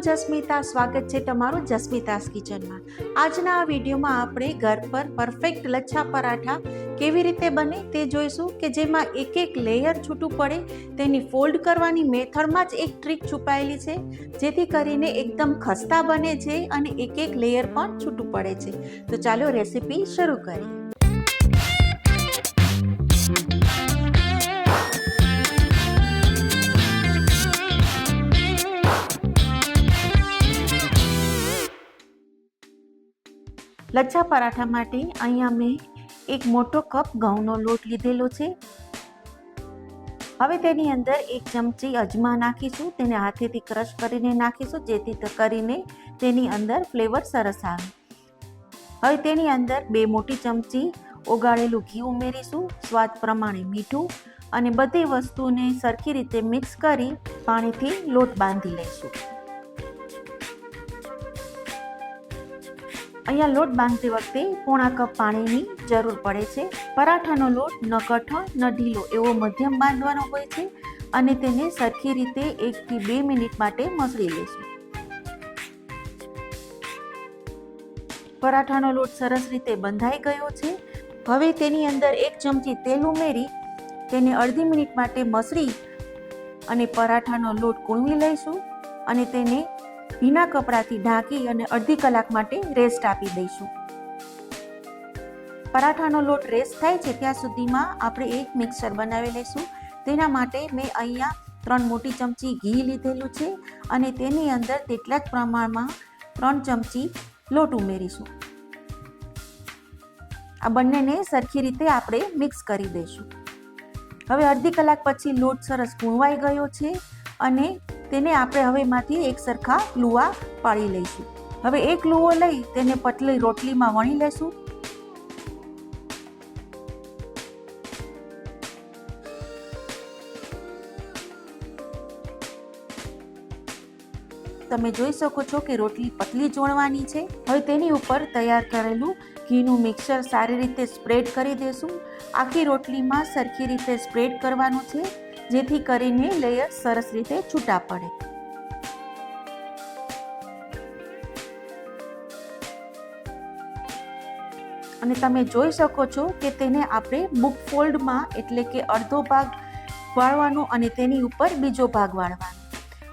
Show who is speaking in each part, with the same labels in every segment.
Speaker 1: હું જસ્મિતા, સ્વાગત છે તમારું જસ્મિતાસ કિચનમાં. આજના આ વિડીયોમાં આપણે ઘર પર પરફેક્ટ લચ્છા પરાઠા કેવી રીતે બને તે જોઈશું કે જેમાં એક એક લેયર છૂટું પડે તેની ફોલ્ડ કરવાની મેથડમાં જ એક ટ્રીક છુપાયેલી છે, જેથી કરીને એકદમ ખસ્તા બને છે અને એક એક લેયર પણ છૂટું પડે છે. તો ચાલો રેસીપી શરૂ કરીએ. લચ્છા પરાઠા માટે અહીંયા મેં એક મોટો કપ ઘઉંનો લોટ લીધેલો છે. હવે તેની અંદર એક ચમચી અજમા નાખીશું, તેને હાથેથી ક્રશ કરીને નાખીશું, જેથી કરીને તેની અંદર ફ્લેવર સરસ આવે. હવે તેની અંદર બે મોટી ચમચી ઓગાળેલું ઘી ઉમેરીશું, સ્વાદ પ્રમાણે મીઠું અને બધી વસ્તુને સરખી રીતે મિક્સ કરી પાણીથી લોટ બાંધી લઈશું. અહીંયા લોટ બાંધતી વખતે પોણા કપ પાણીની જરૂર પડે છે. પરાઠાનો લોટ ન કઠણ, ન ઢીલો એવો મધ્યમ બાંધવાનો હોય છે અને તેને સરખી રીતે એકથી બે મિનિટ માટે મસળી લેશું. પરાઠાનો લોટ સરસ રીતે બંધાઈ ગયો છે. હવે તેની અંદર એક ચમચી તેલ ઉમેરી તેને અડધી મિનિટ માટે મસળી અને પરાઠાનો લોટ કૂણવી લઈશું અને તેને ભીના કપડાથી ઢાંકી અને અડધી કલાક માટે રેસ્ટ આપી દઈશું. પરાઠાનો લોટ રેસ્ટ થાય છે ત્યાં સુધીમાં આપણે એક મિક્સર બનાવી લઈશું. તેના માટે મેં અહીંયા ત્રણ મોટી ચમચી ઘી લીધેલું છે અને તેની અંદર તેટલા જ પ્રમાણમાં ત્રણ ચમચી લોટ ઉમેરીશું. આ બંનેને સરખી રીતે આપણે મિક્સ કરી દઈશું. હવે અડધી કલાક પછી લોટ સરસ કૂણવાઈ ગયો છે અને તેને આપણે હવે એમાંથી એક સરખા લુવા પાડી લઈશું. હવે એક લુવો લઈ તેને પતલી રોટલીમાં વણી લેશું. તમે જોઈ શકો છો કે રોટલી પતલી જોડવાની છે. હવે તેની ઉપર તૈયાર કરેલું ઘીનું મિક્સર સારી રીતે સ્પ્રેડ કરી દેશું. આખી રોટલીમાં સરખી રીતે સ્પ્રેડ કરવાનું છે. જેથી કરીને લેયર સરસ રીતે છૂટા પડે. અને તમે જોઈ શકો છો કે તેને આપણે બુક ફોલ્ડમાં એટલે કે અડધો ભાગ વાળવાનો અને તેની ઉપર બીજો ભાગ વાળવાનો.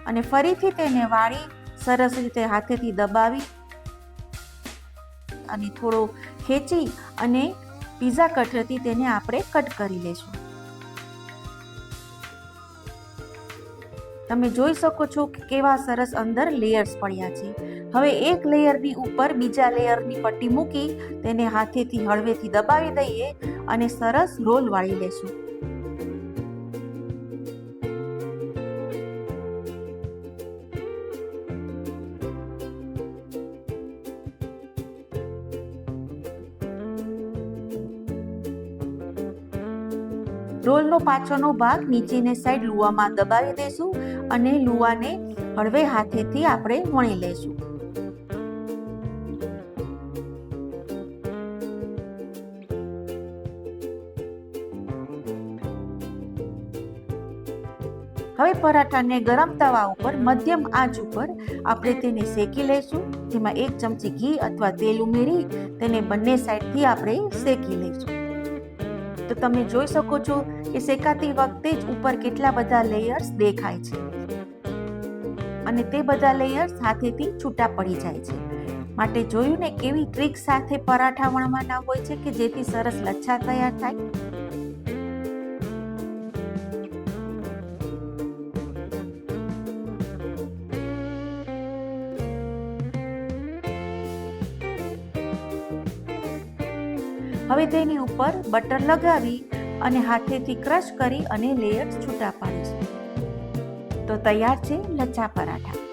Speaker 1: અને ફરીથી તેને વાળી સરસ રીતે હાથેથી દબાવી અને થોડો ખેંચી અને પીઝા કટરથી તેને આપણે કટ કરી લઈશું તમે જોઈ શકો છો કે કેવા સરસ અંદર લેયર્સ પડ્યા છે. હવે એક લેયરની ઉપર બીજા લેયરની પટ્ટી મૂકી તેને હાથેથી હળવેથી દબાવી દઈએ અને સરસ રોલ વાળી લેશું. રોલનો પાછળનો ભાગ નીચેની સાઈડ લુવામાં દબાવી દઈશું અને લુવાને હળવે હાથેથી આપણે વણી લઈશું હવે પરાઠાને ગરમ તવા ઉપર મધ્યમ આંચ ઉપર આપણે તેને શેકી લઈશું જેમાં એક ચમચી ઘી અથવા તેલ ઉમેરી તેને બંને સાઈડથી આપણે શેકી લઈશું તો તમે જોઈ શકો છો કે શેકાતી વખતે જ ઉપર કેટલા બધા લેયર્સ દેખાય છે. અને તે બધા લેયર્સ હાથેથી છૂટા પડી જાય છે. માટે જોયું ને કેવી ટ્રીક સાથે પરાઠા વણવાના હોય છે કે જેથી સરસ લચ્છા તૈયાર થાય? હવે તેની ઉપર બટર લગાવી અને હાથેથી ક્રશ કરી અને લેયર્સ છૂટા પાડીશું તો તૈયાર છે લચ્છા પરાઠા.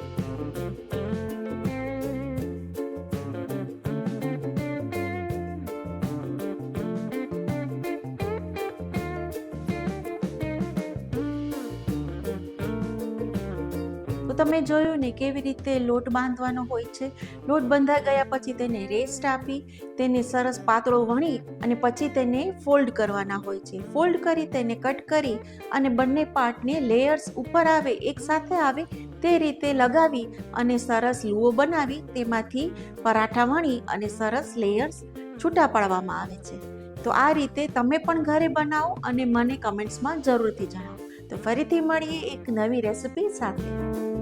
Speaker 1: તો તમે જોયું ને કેવી રીતે લોટ બાંધવાનો હોય છે. લોટ બંધા ગયા પછી તેને રેસ્ટ આપી, તેને સરસ પાતળો વણી અને પછી તેને ફોલ્ડ કરવાના હોય છે. ફોલ્ડ કરી તેને કટ કરી અને બંને પાર્ટને લેયર્સ ઉપર આવે એકસાથે આવે, તે રીતે લગાવી અને સરસ લૂવો બનાવી, તેમાંથી પરાઠા વણી અને સરસ લેયર્સ છૂટા પાડવામાં આવે છે. તો આ રીતે તમે પણ ઘરે બનાવો અને મને કમેન્ટ્સમાં જરૂરથી જણાવો. તો ફરીથી મળીએ એક નવી રેસિપી સાથે.